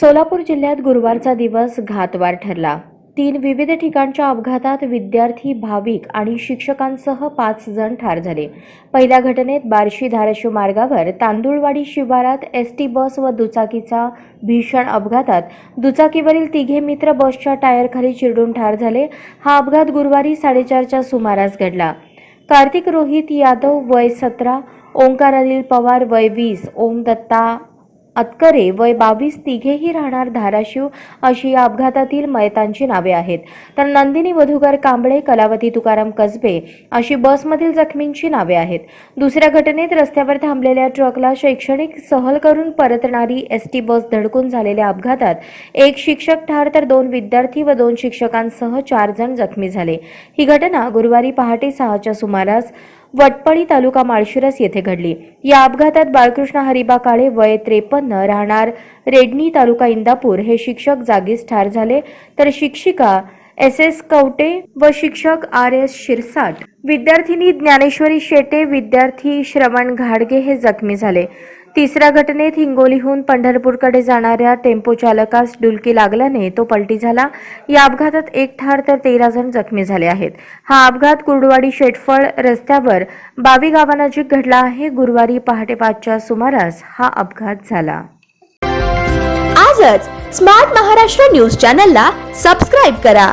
सोलापूर जिल्ह्यात गुरुवारचा दिवस घातवार ठरला. तीन विविध ठिकाणच्या अपघातात विद्यार्थी भाविक आणि शिक्षकांसह पाच जण ठार झाले. पहिल्या घटनेत बार्शी धाराशिव मार्गावर तांदुळवाडी शिवारात एस टी बस व दुचाकीचा भीषण अपघातात दुचाकीवरील तिघे मित्र बसच्या टायरखाली चिरडून ठार झाले. हा अपघात गुरुवारी साडेचारच्या सुमारास घडला. कार्तिक रोहित यादव वय सतरा ओंकार अनिल पवार वय वीस ओम दत्ता अतकरे वय बावीस तिघेही राहणार धाराशिव अशी या अपघातातील मयतांची नावे आहेत. तर नंदिनी मधुकर कांबळे कलावती तुकाराम कसबे अशी बसमधील जखमींची नावे आहेत. दुसऱ्या घटनेत रस्त्यावर थांबलेल्या ट्रकला शैक्षणिक सहल करून परतणारी एस टी बस धडकून झालेल्या अपघातात एक शिक्षक ठार तर दोन विद्यार्थी व दोन शिक्षकांसह चार जण जखमी झाले. ही घटना गुरुवारी पहाटे सहाच्या सुमारास वटपळी तालुका माळशिरस येथे घडली. या अपघातात बाळकृष्ण हरिबा काळे वय त्रेपन्न राहणार. रेडणी तालुका इंदापूर हे शिक्षक जागीच ठार झाले. तर शिक्षिका एस एस कवटे व शिक्षक आर एस शिरसाट. विद्यार्थिनी ज्ञानेश्वरी शेटे विद्यार्थी श्रवण घाडगे हे जखमी झाले. तिसऱ्या घटनेत हिंगोलीहून पंढरपूरकडे जाणाऱ्या टेम्पो चालकास डुलकी लागल्याने तो पलटी झाला. या अपघातात एक ठार तर तेरा जण जखमी झाले आहेत. हा अपघात कुर्डवाडी शेटफळ रस्त्यावर बावी गावानजीक घडला आहे. गुरुवारी पहाटे पाचच्या सुमारास हा अपघात झाला. आजच स्मार्ट महाराष्ट्र न्यूज चॅनलला सबस्क्राईब करा.